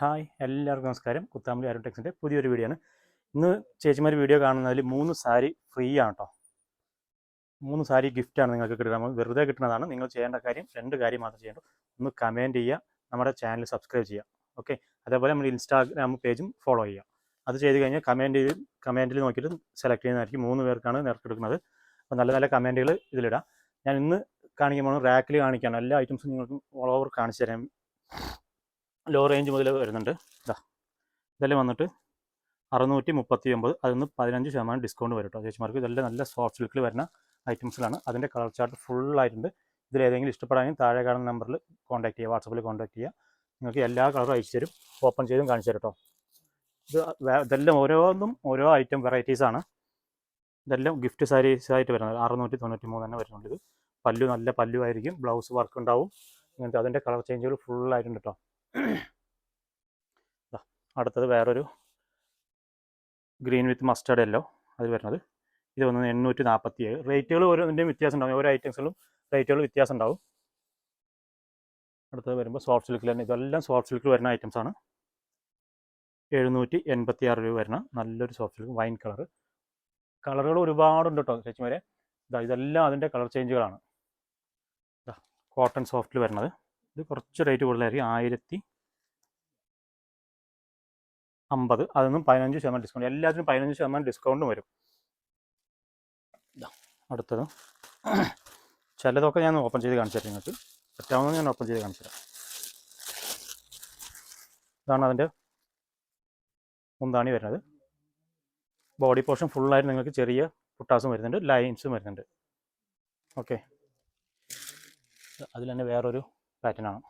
Hi എല്ലാവർക്കും നമസ്കാരം. കുത്താമ്പലി ആരോടെക്സിന്റെ പുതിയൊരു വീഡിയോ ആണ്. ഇന്ന് ചേച്ചിമാർ വീഡിയോ കാണുന്നതിൽ മൂന്ന് സാരി ഫ്രീ ആണ് കേട്ടോ മൂന്ന് സാരി ഗിഫ്റ്റാണ് നിങ്ങൾക്ക് കിട്ടുന്നത്. വെറുതെ കിട്ടുന്നതാണ്. നിങ്ങൾ ചെയ്യേണ്ട കാര്യം രണ്ട് കാര്യം മാത്രം ചെയ്യേണ്ടു. ഒന്ന് കമന്റ് ചെയ്യുക നമ്മുടെ ചാനൽ സബ്സ്ക്രൈബ് ചെയ്യുക. ഓക്കെ അതേപോലെ നമ്മൾ ഇൻസ്റ്റാഗ്രാം പേജും ഫോളോ ചെയ്യുക. അത് ചെയ്ത് കഴിഞ്ഞാൽ കമന്റ് ചെയ്ത് കമന്റിൽ നോക്കിയിട്ട് സെലക്ട് ചെയ്യുന്നതായിരിക്കും. മൂന്ന് പേർക്കാണ് നിറക്കെടുക്കുന്നത് അപ്പോൾ നല്ല നല്ല കമന്റുകൾ ഇതിലിടാം. ഞാൻ ഇന്ന് കാണിക്കുമ്പോൾ റാക്കിൽ കാണിക്കാണ്. എല്ലാ ഐറ്റംസും നിങ്ങൾക്ക് ഓൾ ഓവർ കാണിച്ചു തരാം. ലോ റേഞ്ച് മുതൽ വരുന്നുണ്ട്. ഇതാ ഇതെല്ലാം വന്നിട്ട് അറുന്നൂറ്റി മുപ്പത്തി ഒമ്പത് അതിൽ പതിനഞ്ച് ശതമാനം ഡിസ്കൗണ്ട് വരും കേട്ടോ ചേച്ചിമാർക്ക് ഇതെല്ലാം നല്ല സോഫ്റ്റ് സിൽക്കിൽ വരുന്ന ഐറ്റംസിലാണ് അതിന്റെ കളർ ചാർട്ട് ഫുള്ളായിട്ടുണ്ട് ഇതിൽ ഏതെങ്കിലും ഇഷ്ടപ്പെടാമെങ്കിൽ താഴെ കാണുന്ന നമ്പറിൽ കോൺടാക്ട് ചെയ്യുക വാട്സപ്പിൽ കോൺടാക്ട് ചെയ്യുക നിങ്ങൾക്ക് എല്ലാ കളറും അയച്ചു തരും. ഓപ്പൺ ചെയ്തും കാണിച്ചു തരും ഇത് ഇതെല്ലാം ഓരോന്നും ഓരോ ഐറ്റം വെറൈറ്റീസാണ് ഇതെല്ലാം ഗിഫ്റ്റ് സാരീസ് ആയിട്ട് വരുന്നത്. അറുന്നൂറ്റി തൊണ്ണൂറ്റി മൂന്ന് തന്നെ വരുന്നുണ്ട് ഇത്. പല്ലു നല്ല പല്ലു ആയിരിക്കും ബ്ലൗസ് വർക്ക് ഉണ്ടാവും അങ്ങനത്തെ അതിന്റെ കളർ ചേഞ്ചുകൾ ഫുള്ളായിട്ടുണ്ട് കേട്ടോ അടുത്തത് വേറൊരു ഗ്രീൻ വിത്ത് മസ്റ്റേർഡ് യെല്ലോ അത് വരുന്നത്. ഇത് വന്നത് എണ്ണൂറ്റി നാൽപ്പത്തി ഏഴ് റേറ്റുകൾ ഓരോന്നിന്റെയും വ്യത്യാസം ഉണ്ടാവും ഓരോ ഐറ്റംസിലും റേറ്റുകൾ വ്യത്യാസം ഉണ്ടാവും അടുത്തത് വരുമ്പോൾ സോഫ്റ്റ് സിൽക്കിൽ തന്നെ ഇതെല്ലാം സോഫ്റ്റ് സിൽക്കിൽ വരുന്ന ഐറ്റംസ് ആണ് എഴുന്നൂറ്റി എൺപത്തി ആറ് രൂപ വരുന്ന നല്ലൊരു സോഫ്റ്റ് സിൽക്ക് വൈൻ കളർ കളറുകൾ ഒരുപാടുണ്ട് കേട്ടോ ചേച്ചിമാരെ. ഇതാ ഇതെല്ലാം അതിന്റെ കളർ ചേഞ്ചുകളാണ്. കോട്ടൺ സോഫ്റ്റിൽ വരുന്നത്. ഇത് കുറച്ച് റേറ്റ് കൂടുതലായിരിക്കും. ആയിരത്തി അമ്പത്. അതൊന്നും പതിനഞ്ച് ശതമാനം ഡിസ്കൗണ്ട് എല്ലാത്തിനും പതിനഞ്ച് ശതമാനം ഡിസ്കൗണ്ടും വരും. അടുത്തത്. ചിലതൊക്കെ ഞാൻ ഓപ്പൺ ചെയ്ത് കാണിച്ചു തരാം നിങ്ങൾക്ക്. പറ്റാവുന്ന ഞാൻ ഓപ്പൺ ചെയ്ത് കാണിച്ചു തരാം ഇതാണ് അതിന്റെ മുന്താണി വരുന്നത്. ബോഡി പോർഷൻ ഫുള്ളായിട്ട് നിങ്ങൾക്ക് ചെറിയ പുട്ടാസും വരുന്നുണ്ട്. ലൈൻസും വരുന്നുണ്ട്. ഓക്കെ അതിൽ തന്നെ വേറൊരു പാറ്റേൺ ആണ്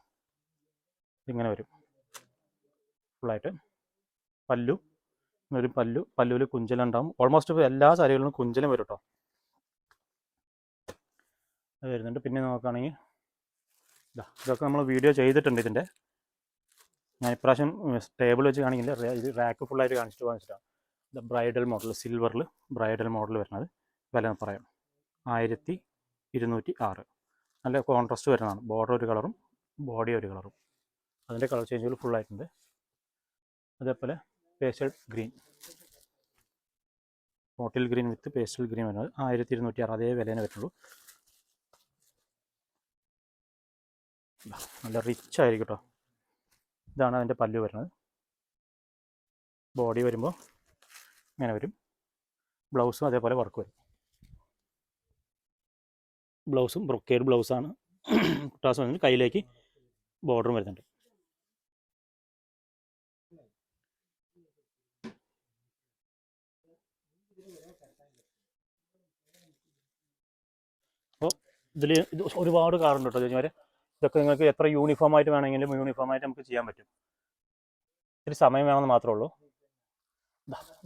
ഇതിങ്ങനെ വരും. ഫുള്ളായിട്ട് പല്ലു. ഒരു പല്ലു. പല്ലുവിൽ കുഞ്ചലുണ്ടാവും ഓൾമോസ്റ്റ് എല്ലാ സാരികളിലും കുഞ്ചലും വരും കേട്ടോ അത് വരുന്നുണ്ട്. പിന്നെ നോക്കുകയാണെങ്കിൽ ഇതാ ഇതൊക്കെ നമ്മൾ വീഡിയോ ചെയ്തിട്ടുണ്ട് ഇതിന്റെ ഞാൻ ഇപ്രാവശ്യം ടേബിൾ വെച്ച് കാണിക്കില്ല. ഇത് റാക്ക് ഫുള്ളായിട്ട് കാണിച്ചിട്ട് വാങ്ങിച്ചിട്ടാണ് ഇത് ബ്രൈഡൽ മോഡൽ സിൽവറിൽ ബ്രൈഡൽ മോഡൽ വരുന്നത്. വില പറയാം. ആയിരത്തി ഇരുന്നൂറ്റി ആറ്. നല്ല കോൺട്രാസ്റ്റ് വരുന്നതാണ്. ബോർഡർ ഒരു കളറും ബോഡി ഒരു കളറും അതിന്റെ കളർ ചേഞ്ചുകൾ ഫുള്ളായിട്ടുണ്ട് അതേപോലെ pastel green bottle green with pastel green വരുന്നത് ആയിരത്തി ഇരുന്നൂറ്റി ആറ് അതേ വിലേനെ വരുന്നുള്ളൂ നല്ല റിച്ച് ആയിരിക്കും കേട്ടോ ഇതാണ് അതിന്റെ പല്ല് വരുന്നത്. ബോഡി വരുമ്പോൾ ഇങ്ങനെ വരും. ബ്ലൗസും അതേപോലെ വർക്ക് വരും. ബ്ലൗസും ബ്രൊക്കേഡ് ബ്ലൗസാണ്. കുട്ടാസ് വന്നിട്ട് കയ്യിലേക്ക് ബോർഡറും വരുന്നുണ്ട്. അപ്പോൾ ഇതിൽ ഇത് ഒരുപാട് കാറുണ്ട് കേട്ടോ ചേച്ചിമാരെ ഇതൊക്കെ നിങ്ങൾക്ക് എത്ര യൂണിഫോം ആയിട്ട് വേണമെങ്കിലും യൂണിഫോം ആയിട്ട് നമുക്ക് ചെയ്യാൻ പറ്റും. ഇത്തിരി സമയം വേണമെന്ന് മാത്രമേ ഉള്ളൂ.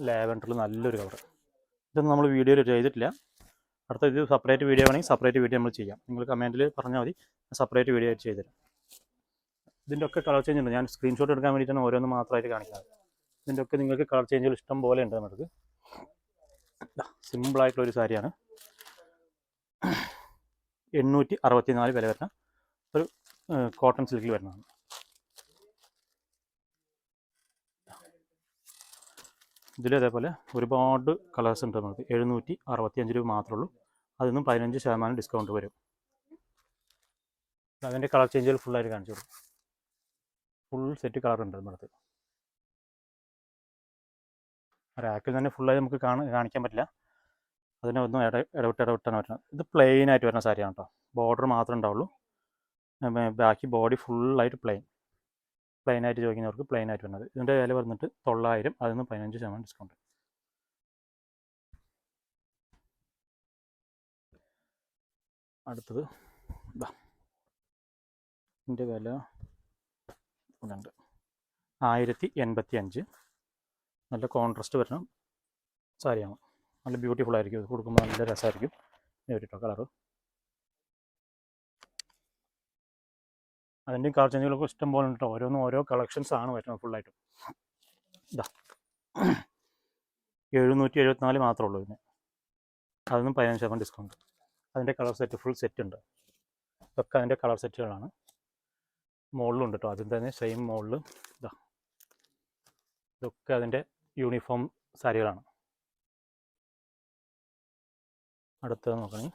ലാവൻഡറിൽ നല്ലൊരു കളർ ഇതൊന്നും നമ്മൾ വീഡിയോയിൽ ചെയ്തിട്ടില്ല. അടുത്ത ഇത് സെപ്പറേറ്റ് വീഡിയോ വേണമെങ്കിൽ സെപ്പറേറ്റ് വീഡിയോ നമ്മൾ ചെയ്യാം. നിങ്ങൾ കമന്റിൽ പറഞ്ഞാൽ മതി. സെപ്പറേറ്റ് വീഡിയോ ആയിട്ട് ചെയ്തുതരാം. ഇതിന്റെ ഒക്കെ കളർ ചേഞ്ച് ഉണ്ട്. ഞാൻ സ്ക്രീൻഷോട്ട് എടുക്കാൻ വേണ്ടിയിട്ടാണ് ഓരോന്ന് മാത്രമായിട്ട് കാണിക്കുന്നത്. ഇതിന്റെ ഒക്കെ നിങ്ങൾക്ക് കളർ ചേഞ്ചുകൾ ഇഷ്ടം പോലെ ഉണ്ട് നമുക്ക് സിമ്പിളായിട്ടുള്ള ഒരു സാരിയാണ്. എണ്ണൂറ്റി അറുപത്തി നാല് വില വരുന്ന ഒരു കോട്ടൺ സിൽക്കിൽ വരുന്നതാണ്. ഇതിൽ അതേപോലെ ഒരുപാട് കളേഴ്സ് ഉണ്ട് നമുക്ക്. എഴുന്നൂറ്റി അറുപത്തി അഞ്ച് രൂപ മാത്രമേ ഉള്ളൂ. അതിൽ നിന്നും പതിനഞ്ച് ശതമാനം ഡിസ്കൗണ്ട് വരും. അതിന്റെ കളർ ചേഞ്ചുകൾ ഫുള്ളായിട്ട് കാണിച്ചു കൊടുക്കും ഫുൾ സെറ്റ് കളർ ഉണ്ട് നമ്മുടെ റാക്കിൽ തന്നെ ഫുള്ളായി നമുക്ക് കാണിക്കാൻ പറ്റില്ല. അതിനെ ഒന്നും ഇട ഇടവിട്ട് ഇടവിട്ടാണ് വരുന്നത്. ഇത് പ്ലെയിൻ ആയിട്ട് വരുന്ന സാരിയാണ് കേട്ടോ ബോർഡർ മാത്രമേ ഉണ്ടാവുള്ളൂ. ബാക്കി ബോഡി ഫുള്ളായിട്ട് പ്ലെയിൻ പ്ലെയിൻ ആയിട്ട് ചോദിക്കുന്നവർക്ക് പ്ലെയിൻ ആയിട്ട് വരുന്നത് ഇതിന്റെ വില വന്നിട്ട് തൊള്ളായിരം അതിൽ നിന്ന് പതിനഞ്ച് ശതമാനം ഡിസ്കൗണ്ട് അടുത്തത് ഇതാ ഇതിന്റെ വില ഇതുണ്ട്. ആയിരത്തി എൺപത്തി അഞ്ച് നല്ല കോൺട്രസ്റ്റ് വരുന്ന സാരിയാണ്. നല്ല ബ്യൂട്ടിഫുൾ ആയിരിക്കും. ഇത് കൊടുക്കുമ്പോൾ നല്ല രസമായിരിക്കും. ഒരു കളറ് അതിന്റെയും കളർ ചേഞ്ചുകളൊക്കെ ഇഷ്ടം പോലെ ഉണ്ട് ഓരോന്നും ഓരോ കളക്ഷൻസ് ആണ് വരുന്നത് ഫുള്ളായിട്ടും ഇതാ എഴുന്നൂറ്റി എഴുപത്തിനാല് മാത്രമേ ഉള്ളൂ ഇതിന്. അതൊന്നും പതിനഞ്ച് ശതമാനം ഡിസ്കൗണ്ട് അതിന്റെ കളർ സെറ്റ് ഫുൾ സെറ്റ് ഉണ്ട്. ഇതൊക്കെ അതിന്റെ കളർ സെറ്റുകളാണ് മുകളിലുണ്ട് കേട്ടോ അതിൽ തന്നെ സെയിം മുകളിൽ ഇതാ ഇതൊക്കെ അതിന്റെ യൂണിഫോം സാരികളാണ്. അടുത്തത് നോക്കണേ.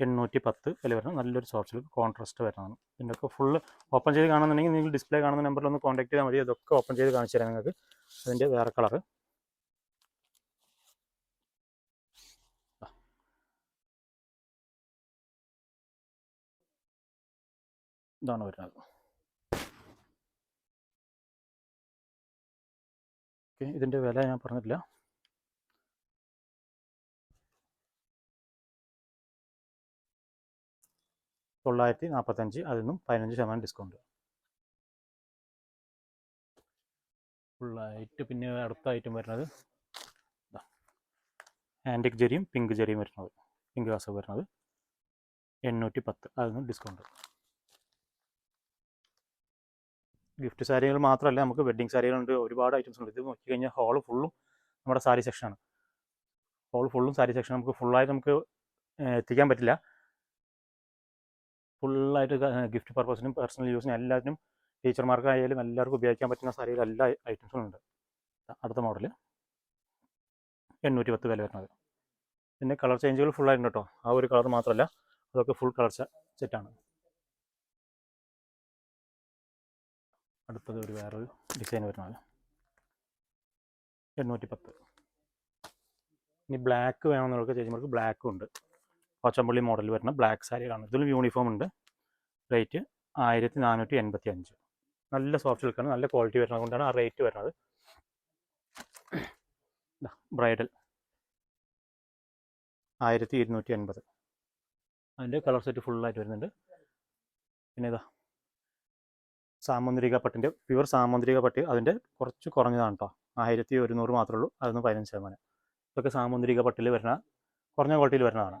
എണ്ണൂറ്റി പത്ത് വില വരുന്നത് നല്ലൊരു സോഫ്റ്റ് സിൽക്ക് കോൺട്രാസ്റ്റ് വരുന്നതാണ്. ഇതിന്റെയൊക്കെ ഫുള്ള് ഓപ്പൺ ചെയ്ത് കാണുന്നുണ്ടെങ്കിൽ നിങ്ങൾ ഡിസ്പ്ലേ കാണുന്ന നമ്പറിൽ ഒന്ന് കോൺടാക്ട് ചെയ്താൽ മതി. അതൊക്കെ ഓപ്പൺ ചെയ്ത് കാണിച്ചു തരാം നിങ്ങൾക്ക്. അതിന്റെ വേറെ കളർ ഇതാണ് വരുന്നത്. ഓക്കെ ഇതിന്റെ വില ഞാൻ പറഞ്ഞിട്ടില്ല. തൊള്ളായിരത്തി നാൽപ്പത്തഞ്ച് അതിൽ നിന്നും പതിനഞ്ച് ശതമാനം ഡിസ്കൗണ്ട് ഫുള്ളായിട്ട് പിന്നെ അടുത്ത ഐറ്റം വരുന്നത്. ആന്റിക് ജെറിയും പിങ്ക് ജെറിയും വരുന്നത്. പിങ്ക് കാസ വരുന്നത്. എണ്ണൂറ്റി പത്ത് അതിൽ നിന്നും ഡിസ്കൗണ്ട് ഗിഫ്റ്റ് സാരികൾ മാത്രമല്ല നമുക്ക് വെഡ്ഡിങ് സാരികളുണ്ട് ഒരുപാട് ഐറ്റംസ് ഉണ്ട്. ഇത് നോക്കിക്കഴിഞ്ഞാൽ ഹോൾ ഫുള്ളും നമ്മുടെ സാരി സെക്ഷനാണ് ഹോൾ ഫുള്ളും സാരി സെക്ഷൻ നമുക്ക് ഫുള്ളായിട്ട് നമുക്ക് എത്തിക്കാൻ പറ്റില്ല. ഫുള്ളായിട്ട് ഗിഫ്റ്റ് പർപ്പസിനും പേഴ്സണൽ യൂസിനും എല്ലാത്തിനും ടീച്ചർമാർക്കായാലും എല്ലാവർക്കും ഉപയോഗിക്കാൻ പറ്റുന്ന സാരിയിൽ എല്ലാ ഐറ്റംസും ഉണ്ട് അടുത്ത മോഡൽ എണ്ണൂറ്റി പത്ത് വില വരുന്നത്. പിന്നെ കളർ ചേഞ്ചുകൾ ഫുള്ളായിട്ടുണ്ട് കേട്ടോ ആ ഒരു കളർ മാത്രമല്ല അതൊക്കെ ഫുൾ കളർ സെറ്റാണ് അടുത്തത് ഒരു വേറൊരു ഡിസൈൻ വരുന്നത്. എണ്ണൂറ്റി പത്ത് ഇനി ബ്ലാക്ക് വേണമെന്നുള്ളവർക്ക് ചേച്ചിമാർക്ക് ബ്ലാക്കും ഉണ്ട്. കൊച്ചമ്പള്ളി മോഡൽ വരുന്ന ബ്ലാക്ക് സാരികളാണ് ഇതിലും യൂണിഫോം ഉണ്ട്. റേറ്റ് ആയിരത്തി നാനൂറ്റി എൺപത്തി അഞ്ച് നല്ല സോഫ്റ്റ് സിൽക്കാണ് നല്ല ക്വാളിറ്റി വരുന്നത് കൊണ്ടാണ് ആ റേറ്റ് വരുന്നത്. ബ്രൈഡൽ ആയിരത്തി ഇരുന്നൂറ്റി എൺപത് അതിന്റെ കളർ സെറ്റ് ഫുള്ളായിട്ട് വരുന്നുണ്ട്. പിന്നെ ഇതാ സാമുദ്രിക പട്ടിന്റെ പ്യുവർ സാമുദ്രിക പട്ടി അതിന്റെ കുറച്ച് കുറഞ്ഞതാണ് കേട്ടോ ആയിരത്തി ഒരുന്നൂറ് മാത്രമേ ഉള്ളൂ. അതൊന്ന് പതിനഞ്ച് ശതമാനം. ഇതൊക്കെ സാമുദ്രിക പട്ടിൽ വരുന്ന കുറഞ്ഞ ക്വാളിറ്റിയിൽ വരുന്നതാണ്.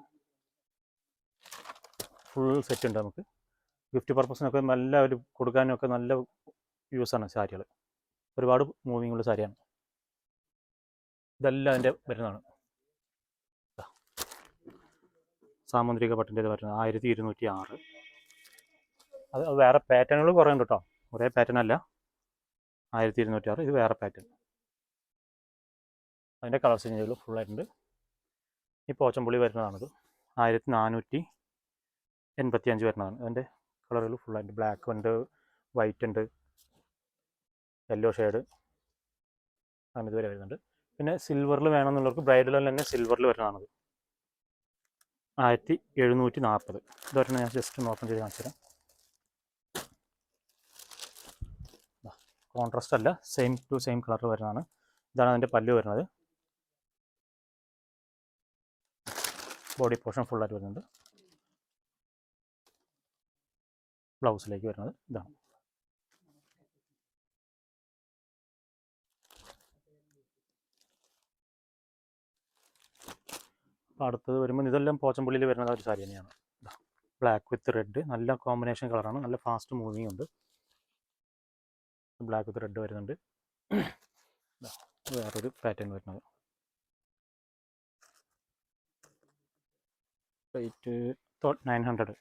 ഫുൾ സെറ്റ് ഉണ്ട് നമുക്ക്. ഗിഫ്റ്റ് പർപ്പസിനൊക്കെ നല്ല ഒരു കൊടുക്കാനൊക്കെ നല്ല യൂസാണ് സാരികൾ. ഒരുപാട് മൂവിങ് ഉള്ള സാരിയാണ്. ഇതെല്ലാം അതിന്റെ വരുന്നതാണ്. ദാ. സാമുദ്രിക പട്ടിന്റെ ഇത് വരുന്നത്. ആയിരത്തി ഇരുന്നൂറ്റി ആറ് അത് വേറെ പാറ്റേണുകൾ കുറേ ഉണ്ട് കേട്ടോ. ഒരേ പാറ്റേൺ അല്ല. ആയിരത്തി ഇരുന്നൂറ്റി ആറ് ഇത് വേറെ പാറ്റേൺ അതിന്റെ കളർ ചേഞ്ചുകൾ ഫുള്ളായിട്ടുണ്ട് ഈ പോച്ചമ്പുള്ളി വരുന്നതാണിത്. ആയിരത്തി നാനൂറ്റി എൺപത്തി അഞ്ച് വരുന്നതാണ്. അതിന്റെ കളറുകൾ ഫുള്ളായിട്ട് ബ്ലാക്ക് ഉണ്ട് വൈറ്റ് ഉണ്ട് യെല്ലോ ഷെയ്ഡ് അങ്ങനെ ഇതുവരെ വരുന്നുണ്ട് പിന്നെ സിൽവറിൽ വേണമെന്നുള്ളവർക്ക് ബ്രൈഡൽ തന്നെ സിൽവറിൽ വരുന്നതാണത് ആയിരത്തി എഴുന്നൂറ്റി നാൽപ്പത് ഇതൊരെണ്ണം ഞാൻ ജസ്റ്റ് ഒന്ന് ഓപ്പൺ ചെയ്ത് കാണിച്ചു തരാം കോൺട്രാസ്റ്റ് അല്ല സെയിം ടു സെയിം കളർ വരുന്നതാണ്. ഇതാണ് അതിന്റെ പല്ല് വരുന്നത്. ബോഡി പോർഷൻ ഫുള്ളായിട്ട് വരുന്നുണ്ട് ബ്ലൗസിലേക്ക് വരുന്നത്. ഇതാണ്. അപ്പോൾ അടുത്തത് വരുമ്പോൾ ഇതെല്ലാം പോച്ചമ്പുള്ളിയിൽ വരുന്നത് ഒരു സാരി തന്നെയാണ്. ബ്ലാക്ക് വിത്ത് റെഡ് നല്ല കോമ്പിനേഷൻ കളറാണ് നല്ല ഫാസ്റ്റ് മൂവിങ് ഉണ്ട്. ബ്ലാക്ക് വിത്ത് റെഡ് വരുന്നുണ്ട്. വേറൊരു പാറ്റേൺ വരുന്നത്. റേറ്റ് നയൻ ഹൺഡ്രഡ്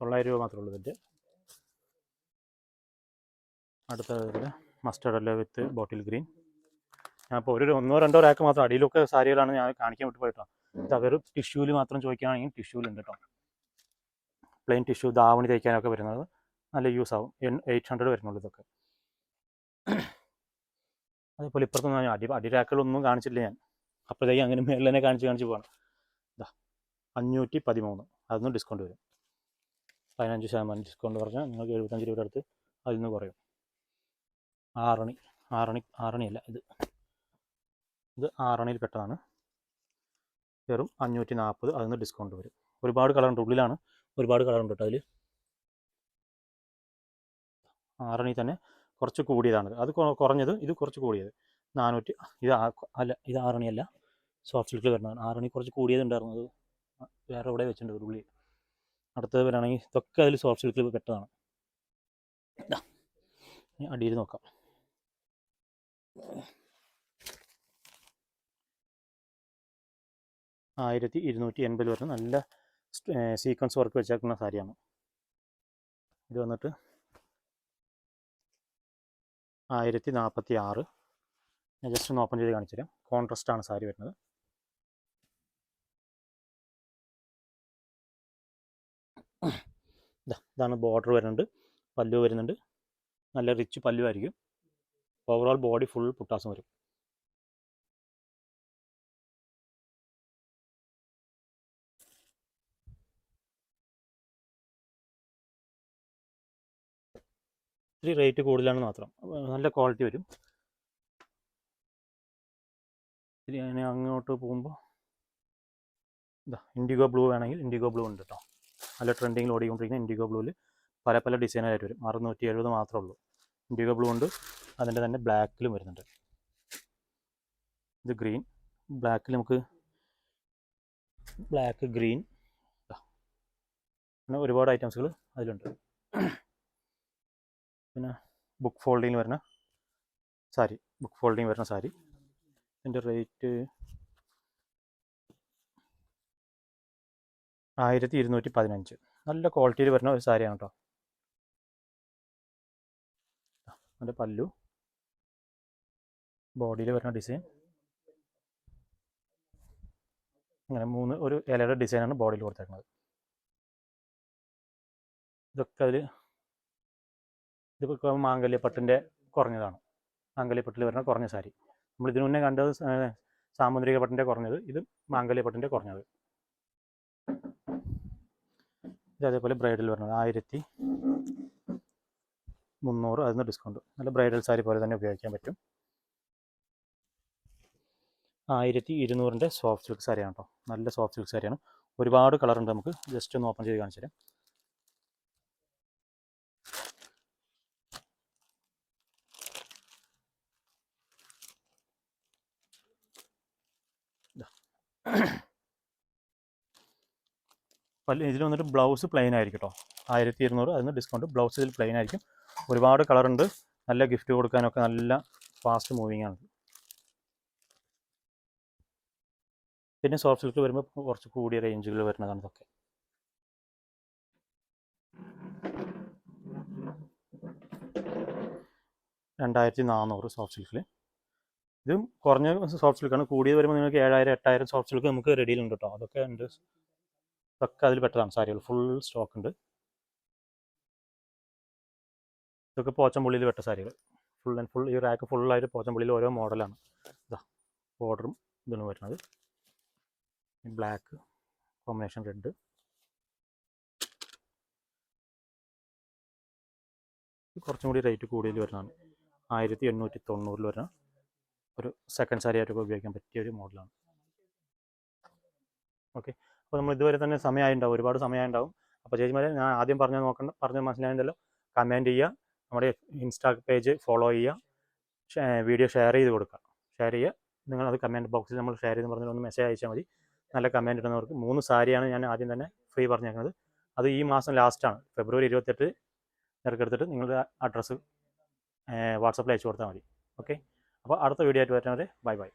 തൊള്ളായിരം രൂപ മാത്രമേ ഉള്ളൂ ഇതിന്റെ. അടുത്തത് മസ്റ്റർഡ് അല്ല വിത്ത് ബോട്ടിൽ ഗ്രീൻ ഞാൻ ഇപ്പോൾ ഒരു ഒന്നോ രണ്ടോ റാക്ക് മാത്രം അടിയിലൊക്കെ സാരികളാണ് ഞാൻ കാണിക്കാൻ വിട്ടു പോയിട്ടോ. ഇത് അവർ ടിഷ്യൂവിൽ മാത്രം ചോദിക്കുകയാണെങ്കിൽ ടിഷ്യൂവിലുണ്ട് കേട്ടോ പ്ലെയിൻ ടിഷ്യൂ ദാവണി തയ്ക്കാനൊക്കെ വരുന്നത് നല്ല യൂസ് ആവും. എയ്റ്റ് ഹൺഡ്രഡ് വരുന്നുള്ളൂ ഇതൊക്കെ. അതേപോലെ ഇപ്പുറത്തൊന്നും ഞാൻ അടി അടി റാക്കുകളൊന്നും കാണിച്ചില്ല ഞാൻ. അപ്പോഴത്തേക്ക് അങ്ങനെ മേളിൽ തന്നെ കാണിച്ച് കാണിച്ച് പോകണം ഇതാ അഞ്ഞൂറ്റി പതിമൂന്ന് അതൊന്നും ഡിസ്കൗണ്ട് വരും. പതിനഞ്ച് ശതമാനം ഡിസ്കൗണ്ട് പറഞ്ഞാൽ നിങ്ങൾക്ക് എഴുപത്തഞ്ച് രൂപയുടെ അടുത്ത് അതിൽ നിന്ന് കുറയും. ആറണി ആറണി ആറണിയല്ല ഇത്. ഇത് ആറണിയിൽ പെട്ടതാണ്. വെറും അഞ്ഞൂറ്റി നാൽപ്പത് അതിൽ നിന്ന് ഡിസ്കൗണ്ട് വരും. ഒരുപാട് കളറുണ്ട് ഉള്ളിലാണ്. ഒരുപാട് കളറുണ്ട് കേട്ടോ അതിൽ ആറണി തന്നെ കുറച്ച് കൂടിയതാണ്. അത് കുറഞ്ഞത് ഇത് കുറച്ച് കൂടിയത്. നാനൂറ്റി ഇത് അല്ല ഇത് ആറണിയല്ല. സോഫ്റ്റ് സിൽക്കിൽ വരുന്നതാണ്. ആറണി കുറച്ച് കൂടിയത് ഉണ്ടായിരുന്നു. അത് വേറെ എവിടെ വെച്ചിട്ടുണ്ട് ഉള്ളി അടുത്തത് വരാണെങ്കിൽ ഇതൊക്കെ അതിൽ സോഫ്റ്റ് സിൽക്കിൽ പെട്ടതാണ്. അടിയിൽ നോക്കാം. ആയിരത്തി ഇരുന്നൂറ്റി എൺപത് വരുന്ന നല്ല സീക്വൻസ് വർക്ക് വെച്ചേക്കുന്ന സാരിയാണ്. ഇത് വന്നിട്ട് ആയിരത്തി നാൽപ്പത്തി ആറ് ഞാൻ ജസ്റ്റ് ഒന്ന് ഓപ്പൺ ചെയ്ത് കാണിച്ചുതരാം. കോൺട്രസ്റ്റ് ആണ് സാരി വരുന്നത്. ഇതാ ഇതാണ് ബോർഡർ വരുന്നുണ്ട്. പല്ലു വരുന്നുണ്ട്. നല്ല റിച്ച് പല്ലു ആയിരിക്കും ഓവറോൾ ബോഡി ഫുൾ പൊട്ടാസം വരും. ഇത്തിരി റേറ്റ് കൂടുതലാണ് മാത്രം. നല്ല ക്വാളിറ്റി വരും. ഇത്തിരി അതിനെ അങ്ങോട്ട് പോകുമ്പോൾ ഇതാ ഇൻഡിഗോ ബ്ലൂ വേണമെങ്കിൽ ഇൻഡിഗോ ബ്ലൂ ഉണ്ട് കേട്ടോ നല്ല ട്രെൻഡിങ്ങിൽ ഓടിക്കൊണ്ടിരിക്കുന്ന ഇൻഡിഗോ ബ്ലൂവിൽ പല പല ഡിസൈനായിട്ട് വരും. അറുന്നൂറ്റി എഴുപത് മാത്രമേ ഉള്ളൂ. ഇൻഡിഗോ ബ്ലൂ ഉണ്ട്. അതിന്റെ തന്നെ ബ്ലാക്കിലും വരുന്നുണ്ട്. ഇത് ഗ്രീൻ. ബ്ലാക്കിൽ നമുക്ക് ബ്ലാക്ക് ഗ്രീൻ. അങ്ങനെ ഒരുപാട് ഐറ്റംസുകൾ അതിലുണ്ട്. പിന്നെ ബുക്ക് ഫോൾഡിങ്ങിൽ വരുന്ന സാരി. ബുക്ക് ഫോൾഡിങ് വരുന്ന സാരി. ഇതിന്റെ റേറ്റ് ആയിരത്തി ഇരുന്നൂറ്റി പതിനഞ്ച് നല്ല ക്വാളിറ്റിയിൽ വരുന്ന ഒരു സാരിയാണ് കേട്ടോ. അതിന്റെ പല്ലു. ബോഡിയിൽ വരുന്ന ഡിസൈൻ. അങ്ങനെ മൂന്ന് ഒരു ഇലയുടെ ഡിസൈനാണ് ബോഡിയിൽ കൊടുത്തേക്കുന്നത്. ഇതൊക്കെ അതിൽ ഇതിപ്പോൾ മാംഗല്യപ്പട്ടിന്റെ കുറഞ്ഞതാണ്. മാംഗല്യപ്പട്ടിൽ വരുന്ന കുറഞ്ഞ സാരി. നമ്മൾ ഇതിനു മുന്നേ കണ്ടത് സാമുദ്രിക പട്ടിന്റെ കുറഞ്ഞത് ഇത് മാംഗല്യപ്പട്ടിന്റെ കുറഞ്ഞത്. ഇത് അതേപോലെ ബ്രൈഡൽ വരുന്നത്. ആയിരത്തി മുന്നൂറ് അതിന് ഡിസ്കൗണ്ട്. നല്ല ബ്രൈഡൽ സാരി പോലെ തന്നെ ഉപയോഗിക്കാൻ പറ്റും. ആയിരത്തി ഇരുന്നൂറിന്റെ സോഫ്റ്റ് സിൽക്ക് സാരിയാണ് കേട്ടോ. നല്ല സോഫ്റ്റ് സിൽക്ക് സാരിയാണ് ഒരുപാട് കളറുണ്ട് നമുക്ക്. ജസ്റ്റ് ഒന്ന് ഓപ്പൺ ചെയ്ത് കാണിച്ചു തരാം ഇതിൽ വന്നിട്ട് ബ്ലൗസ് പ്ലെയിൻ ആയിരിക്കും കേട്ടോ. ആയിരത്തി ഇരുന്നൂറ് അതിന് ഡിസ്കൗണ്ട് ബ്ലൗസ് ഇതിൽ പ്ലെയിൻ ആയിരിക്കും. ഒരുപാട് കളറുണ്ട് നല്ല ഗിഫ്റ്റ് കൊടുക്കാനൊക്കെ നല്ല ഫാസ്റ്റ് മൂവിങ് ആണ്. പിന്നെ സോഫ്റ്റ് സിൽക്ക് വരുമ്പോൾ കുറച്ച് കൂടിയ റേഞ്ചുകൾ വരുന്നതാണ് ഇതൊക്കെ രണ്ടായിരത്തി നാനൂറ് സോഫ്റ്റ് സിൽക്കിൽ ഇതും കുറഞ്ഞ സോഫ്റ്റ് സിൽക്കാണ് കൂടിയത് വരുമ്പോൾ നിങ്ങൾക്ക് ഏഴായിരം എട്ടായിരം സോഫ്റ്റ് സിൽക്ക് നമുക്ക് റെഡിയിലുണ്ട് കേട്ടോ അതൊക്കെ ഉണ്ട്. ഇതൊക്കെ അതിൽ പെട്ടതാണ് സാരികൾ ഫുൾ സ്റ്റോക്ക് ഉണ്ട്. ഇതൊക്കെ പോച്ചമ്പുള്ളിയിൽ പെട്ട സാരികൾ ഫുൾ ആൻഡ് ഫുൾ ഈ റാക്ക് ഫുള്ളായിട്ട് പോച്ചമ്പുള്ളിയിൽ ഓരോ മോഡലാണ് ഇതാ ബോർഡറും ഇതാണ് വരുന്നത്. ബ്ലാക്ക് കോമ്പിനേഷൻ റെഡ് കുറച്ചും കൂടി റേറ്റ് കൂടുതൽ വരുന്നതാണ്. ആയിരത്തി എണ്ണൂറ്റി തൊണ്ണൂറിൽ വരുന്ന ഒരു സെക്കൻഡ് സാരി ആയിട്ടൊക്കെ ഉപയോഗിക്കാൻ പറ്റിയ ഒരു മോഡലാണ് ഓക്കെ അപ്പോൾ നമ്മൾ ഇതുവരെ തന്നെ സമയമായിട്ടുണ്ടാവും. ഒരുപാട് സമയമായിട്ടുണ്ടാവും. അപ്പോൾ ചേച്ചിമാരെ ഞാൻ ആദ്യം പറഞ്ഞ നോക്കണ്ട പറഞ്ഞ മനസ്സിലായതല്ലോ കമന്റ് ചെയ്യുക നമ്മുടെ ഇൻസ്റ്റാ പേജ് ഫോളോ ചെയ്യുക വീഡിയോ ഷെയർ ചെയ്ത് കൊടുക്കുക. ഷെയർ ചെയ്യുക. നിങ്ങളത് കമന്റ് ബോക്സിൽ നമ്മൾ ഷെയർ ചെയ്ത് പറഞ്ഞാൽ ഒന്ന് മെസ്സേജ് അയച്ചാൽ മതി. നല്ല കമന്റ് ഇടുന്നവർക്ക് മൂന്ന് സാരിയാണ് ഞാൻ ആദ്യം തന്നെ ഫ്രീ പറഞ്ഞേക്കുന്നത്. അത് ഈ മാസം ലാസ്റ്റാണ് ഫെബ്രുവരി ഇരുപത്തെട്ട് നിരക്കെടുത്തിട്ട് നിങ്ങളുടെ അഡ്രസ്സ് വാട്സപ്പിൽ അയച്ചു കൊടുത്താൽ മതി. ഓക്കെ അപ്പോൾ അടുത്ത വീഡിയോ ആയിട്ട് വരുന്നവരെ ബൈ ബൈ